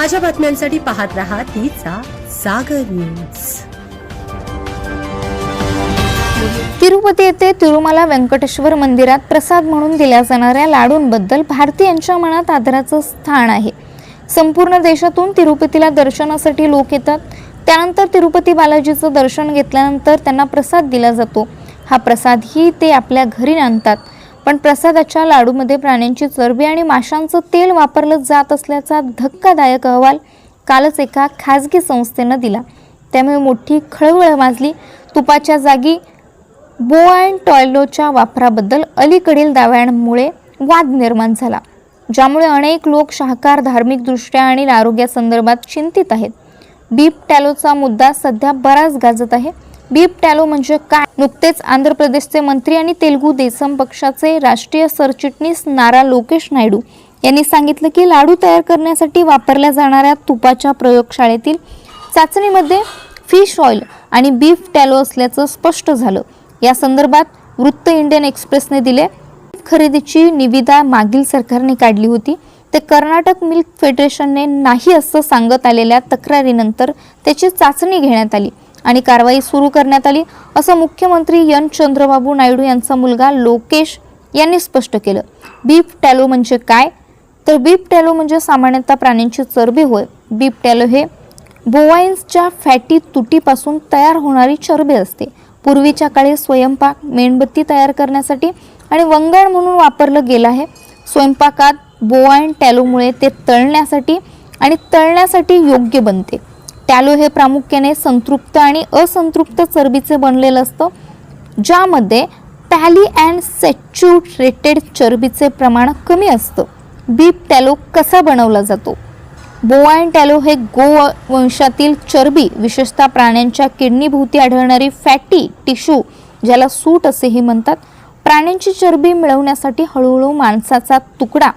ताज्या बातम्यांसाठी पाहत रहा तिचा सागर न्यूज. तिरुपती येथे तिरुमाला व्यंकटेश्वर मंदिरात प्रसाद म्हणून दिल्या जाणाऱ्या लाडूंबद्दल भारतीयांच्या मनात आदराचं स्थान आहे. संपूर्ण देशातून तिरुपतीला दर्शनासाठी लोक येतात. त्यानंतर तिरुपती बालाजीचं दर्शन घेतल्यानंतर त्यांना प्रसाद दिला जातो. हा प्रसादही ते आपल्या घरी आणतात. पण प्रसादाच्या लाडूमध्ये प्राण्यांची चरबी आणि माशांचं तेल वापरलं जात असल्याचा धक्कादायक अहवाल कालच एका खाजगी संस्थेनं दिला. त्यामुळे मोठी खळबळ माजली तुपाच्या जागी बो अँड टॉयलोच्या वापराबद्दल अलीकडील दाव्यांमुळे वाद निर्माण झाला ज्यामुळे अनेक लोक शाहकार धार्मिकदृष्ट्या आणि आरोग्यासंदर्भात चिंतित आहेत. बीप टॅलोचा मुद्दा सध्या बराच गाजत आहे. बीप टॅलो म्हणजे काय? नुकतेच आंध्र प्रदेशचे मंत्री आणि तेलुगू देसम पक्षाचे राष्ट्रीय सरचिटणीस नारा लोकेश नायडू यांनी सांगितलं की लाडू तयार करण्यासाठी वापरल्या जाणाऱ्या तुपाच्या प्रयोगशाळेतील चाचणीमध्ये फिश ऑइल आणि बीफ टॅलो असल्याचं स्पष्ट झालं. या संदर्भात वृत्त इंडियन एक्सप्रेसने दिले खरेदीची निविदा मागील सरकारने काढली होती. ते कर्नाटक मिल्क फेडरेशनने नाही असं सांगत आलेल्या तक्रारीनंतर त्याची चाचणी घेण्यात आली. आणि कारवाई सुरू करण्यात आली. असं मुख्यमंत्री एन. चंद्रबाबू नायडू यांचा मुलगा लोकेश यांनी स्पष्ट केलं. बीफ टॅलो म्हणजे काय? तर बीफ टॅलो म्हणजे सामान्यतः प्राण्यांची चरबी होय. बीफ टॅलो हे बोवाईन्सच्या फॅटी तुटीपासून तयार होणारी चरबी असते. पूर्वीच्या काळी स्वयंपाक मेणबत्ती तयार करण्यासाठी आणि वंगण म्हणून वापरलं गेलं आहे. स्वयंपाकात बोवाईन टॅलोमुळे ते तळण्यासाठी आणि तळण्यासाठी योग्य बनते. टॅलो हे प्रामुख्याने संतृप्त आणि असंतृप्त चरबीचे बनलेलं असतं ज्यामध्ये पॅली अँड सॅच्युरेटेड चरबीचे प्रमाण कमी असतं. बीफ टॅलो कसा बनवला जातो? बोवाईन टॅलो हे गो वंशातील चरबी विशेषतः प्राण्यांच्या किडनीभोवती आढळणारी फॅटी टिश्यू ज्याला सूट असेही म्हणतात. प्राण्यांची चरबी मिळवण्यासाठी हळूहळू माणसाचा तुकडा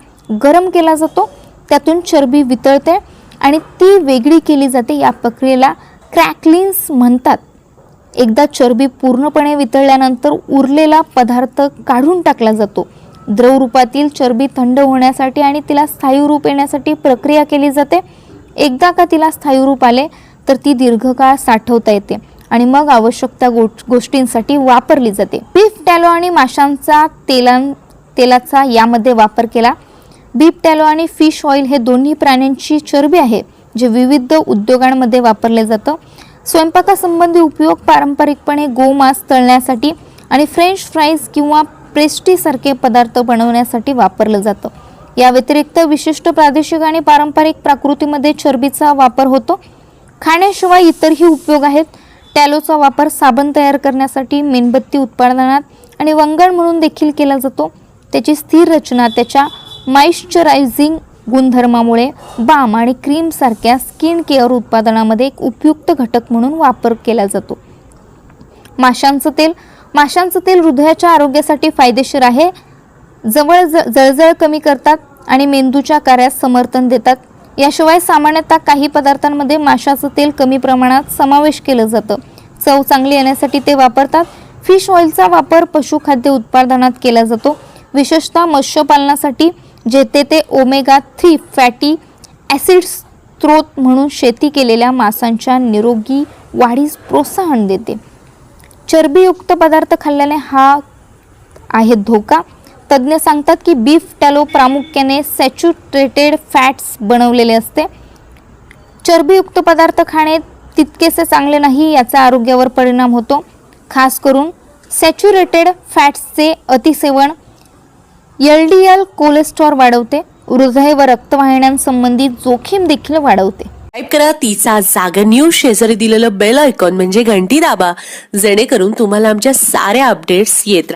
गरम केला जातो. त्यातून चरबी वितळते आणि ती वेगळी केली जाते या प्रक्रियेला क्रॅकलिन्स म्हणतात. एकदा चरबी पूर्णपणे वितळल्यानंतर उरलेला पदार्थ काढून टाकला जातो. द्रवरूपातील चरबी थंड होण्यासाठी आणि तिला स्थायी रूप येण्यासाठी प्रक्रिया केली जाते. एकदा का तिला स्थायू रूप आले तर ती दीर्घकाळ साठवता येते आणि मग आवश्यक त्या गो गोष्टींसाठी वापरली जाते. बीफ टॅलो आणि माशांचा तेलां तेलाचा यामध्ये वापर केला. बीप टॅलो आणि फिश ऑइल हे दोन्ही प्राण्यांची चरबी आहे जे विविध उद्योगांमध्ये वापरले जातं. स्वयंपाकासंबंधी उपयोग पारंपरिकपणे गोमांस तळण्यासाठी आणि फ्रेंच फ्राईज किंवा पेस्ट्रीसारखे पदार्थ बनवण्यासाठी वापरलं जातं. या व्यतिरिक्त विशिष्ट प्रादेशिक आणि पारंपरिक प्राकृतीमध्ये चरबीचा वापर होतो. खाण्याशिवाय इतरही उपयोग आहेत. टॅलोचा वापर साबण तयार करण्यासाठी मेणबत्ती उत्पादनात आणि वंगण म्हणून देखील केला जातो. त्याची स्थिर रचना त्याच्या मॉइश्चरायझिंग गुणधर्मामुळे बाम आणि क्रीमसारख्या स्किन केअर उत्पादनामध्ये एक उपयुक्त घटक म्हणून वापर केला जातो. माशांचं तेल माशांचं तेल हृदयाच्या आरोग्यासाठी फायदेशीर आहे. जवळ ज जळजळ कमी करतात आणि मेंदूच्या कार्यास समर्थन देतात. याशिवाय सामान्यतः काही पदार्थांमध्ये माशाचं तेल कमी प्रमाणात समावेश केलं जातं. चव चांगली येण्यासाठी ते वापरतात. फिश ऑइलचा वापर पशुखाद्य उत्पादनात केला जातो. विशेषतः मत्स्यपालनासाठी जेथे ते ओमेगा थ्री फॅटी ॲसिड्स स्त्रोत म्हणून शेती केलेल्या मासांच्या निरोगी वाढीस प्रोत्साहन देते. चरबीयुक्त पदार्थ खाल्ल्याने हा आहे धोका. तज्ज्ञ सांगतात की बीफ टॅलो प्रामुख्याने सॅच्युरेटेड फॅट्स बनवलेले असते. चरबीयुक्त पदार्थ खाणे तितकेसे चांगले नाही याचा आरोग्यावर परिणाम होतो. खास करून सॅच्युरेटेड फॅट्सचे अतिसेवन एल डी एल कोलेस्ट्रॉल वाढवते. हृदय व रक्तवाहिन्यांसंबंधी जोखीम देखील वाढवते. टाईप करा. तिचा जागर न्यूज शेजारी दिलेलं बेल आयकॉन म्हणजे घंटी दाबा. जेणेकरून तुम्हाला आमच्या साऱ्या अपडेट्स येत